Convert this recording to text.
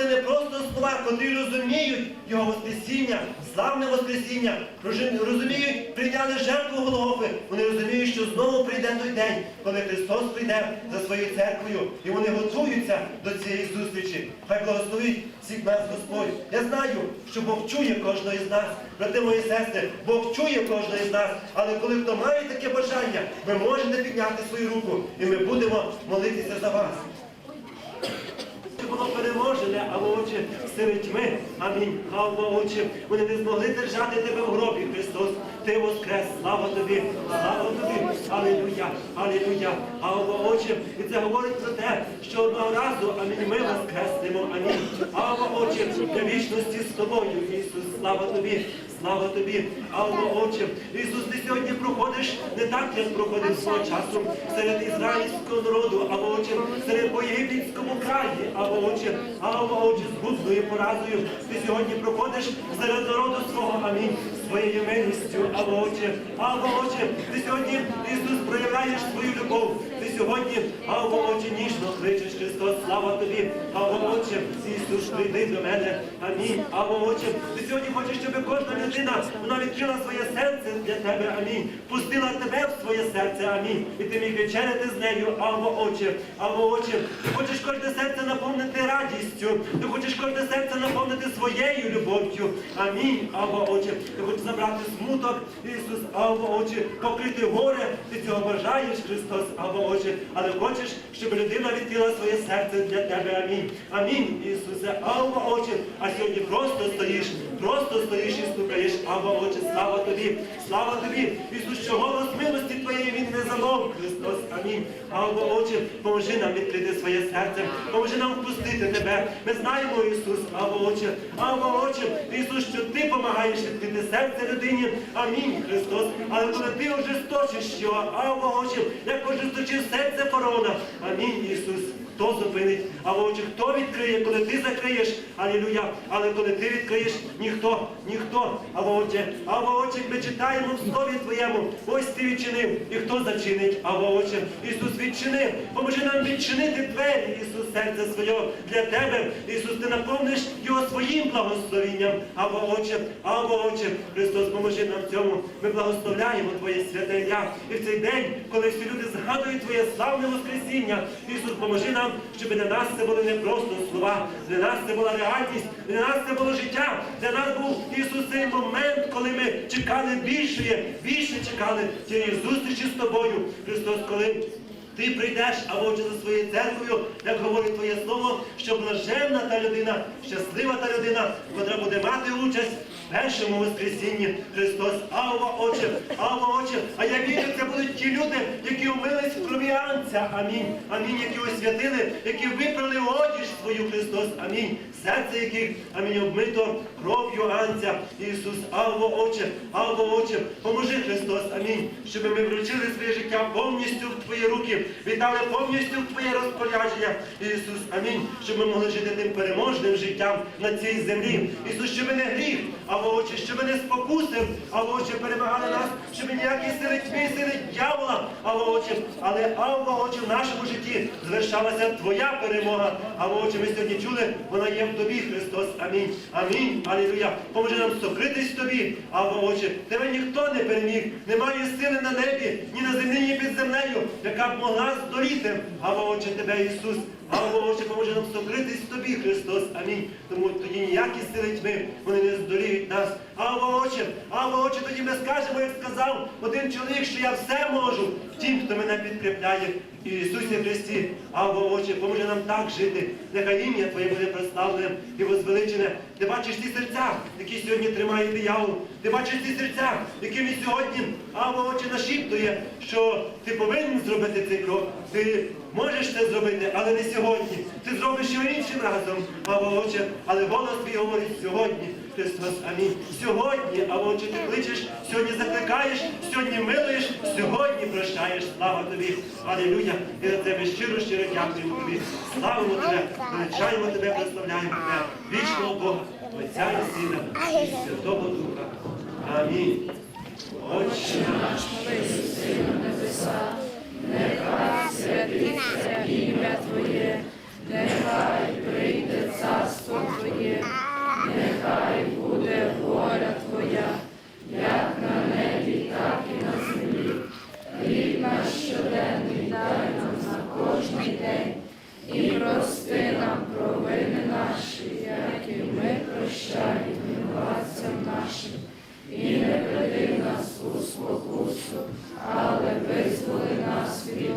це не просто слова, котрі розуміють Його Воскресіння, славне Воскресіння, розуміють, прийняли жертву Голгофи. Вони розуміють, що знову прийде той день, коли Христос прийде за своєю церквою, і вони готуються до цієї зустрічі. Хай благословить всіх нас Господь. Я знаю, що Бог чує кожного із нас, брати мої сестри, Бог чує кожного із нас, але коли хто має таке бажання, ви можете підняти свою руку, і ми будемо молитися за вас. Переможене, а очі серед тьми. Амінь. Алло, очі. Вони не змогли держати тебе в гробі, Христос. Ти воскрес. Слава тобі, слава тобі. Алілуя, алілуя. Очі. І це говорить про те, що одного разу, амінь, ми воскреснемо. Амінь. Алло, очі. Для вічності з тобою, Ісус. Слава тобі. Слава тобі, Алло, Отче. Ісус, ти сьогодні проходиш не так, як проходив свого часу серед ізраїльського народу, Алло, Отче, серед по краї, Алло, Отче, Алло, Отче, з губною поразою. Ти сьогодні проходиш серед народу свого, амінь, своєю милістю, Алло, Отче, Алло, Отче, ти сьогодні, Ісус, проявляєш свою любов. Ти сьогодні, Алло, Отче, ніжно кличеш Христос, слава тобі, Алло, Отче, Ісус, прийди до мене, амінь, Алло, Отче, ти сьогодні хочеш, щоб кожна людина, вона відкрила своє серце для тебе, амінь, пустила тебе в своє серце, амінь, і ти міг вечеряти з нею, Алло, Отче, Алло, Отче, ти хочеш кожне серце наповнити радістю, ти хочеш кожне серце наповнити своєю любов'ю, амінь, Алло, Отче, ти хочеш забрати смуток, Ісус, або очі, покрити горе, ти цього бажаєш, Христос, або очі, але хочеш, щоб людина відкрила своє серце для тебе, амінь, амінь, Ісусе, або очі, а сьогодні просто стоїш, просто стоїш стукаєш, Отче, слава тобі, слава тобі, Ісус, що голос милості Твоєї він не замовк, Христос, амінь, Алло, Отче, поможи нам відкрити своє серце, поможи нам впустити тебе, ми знаємо, Ісус, Алло, Отче, Алло, Отче, Ісус, що Ти допомагаєш відкрити серце людині, амінь, Христос, але коли Ти вже сточиш його, Алло, Отче, як сточив серце фараона, амінь, Ісус, Хто зупинить? А очі хто відкриє, коли ти закриєш? Алілуя. Але коли ти відкриєш, ніхто, ніхто. А отче, а отче, ми читаємо в слові твоєму. Ось ти відчинив. І хто зачинить? А отче, Ісус відчинив. Поможи нам відчинити двері, Ісус, серце своє для тебе. Ісус, ти наповниш його своїм благословенням. А отче, а отче, Христос, поможи нам в цьому. Ми благословляємо Твоє святе ім'я. І в цей день, коли всі люди згадують Твоє славне Воскресіння, Ісус, поможи нам, щоб для нас це були не просто слова, для нас це була реальність, для нас це було життя. Для нас був Ісус цей момент, коли ми чекали більше, більше чекали цієї зустрічі з тобою. Христос, коли ти прийдеш, а отже за своєю церквою, як говорить Твоє слово, що блаженна та людина, щаслива та людина, котра буде мати участь в першому Воскресінні. Христос, Алло, Отче, Алло, Отче, а я вірю, це будуть ті люди, Анця. Амінь. Амінь, які освятили, які випрали одіж свою Христос. Амінь. Серце яких, амінь, обмито кров'ю Анця. Ісус, Алло, Отче, Алло, Отче, поможи Христос, амінь, щоб ми вручили своє життя повністю в Твої руки, віддали повністю в Твоє розпорядження. Ісус, амінь, щоб ми могли жити тим переможним життям на цій землі. Ісус, щоб не гріх, Алло, Отче, щоб не спокусив, Алло, Отче, перемагали нас, щоб ніякі сили тьми, сили дьявола, Алло, Отче, але Алло, Отче, в нашому житті звершалася Твоя перемога. Алло, Отче, ми сьогодні чули, вона є в Тобі, Христос. Амінь. Амінь. Алілуя. Поможи нам сокритись Тобі. Алло, Отче, Тебе ніхто не переміг. Немає сили на небі, ні на землі, ні під землею, яка б могла здоліти. Алло, Отче, Тебе, Ісус. Алло, Отче, поможи нам сокритись Тобі, Христос. Амінь. Тому тоді ніякі сили тьми, вони не здоліють нас. Алло, Отче, Алло, Отче, тоді ми скажемо, як сказав один чоловік, що я все можу в тім, хто мене підкріпляє. І Ісусі Христі, Або Отче, поможе нам так жити. Нехай ім'я Твоє буде представлене і возвеличене. Ти бачиш ті серця, які сьогодні тримає диявол. Ти бачиш ті серця, якими сьогодні Або Отче нашіптує, що ти повинен зробити цей крок. Ти можеш це зробити, але не сьогодні. Ти зробиш його іншим разом, Або Отче, але голос твій говорить сьогодні. Христос, амінь. Сьогодні, а отче, ти кличеш, сьогодні закликаєш, сьогодні милуєш, сьогодні прощаєш. Слава тобі. Алілюя. І за тебе щиро, щиро дякуємо тобі. Славимо тебе, величаємо тебе, прославляємо тебе. Вічного Бога, Отця і Сина, і Святого Духа. Амінь. Отче наш. небеса, нехай святиться і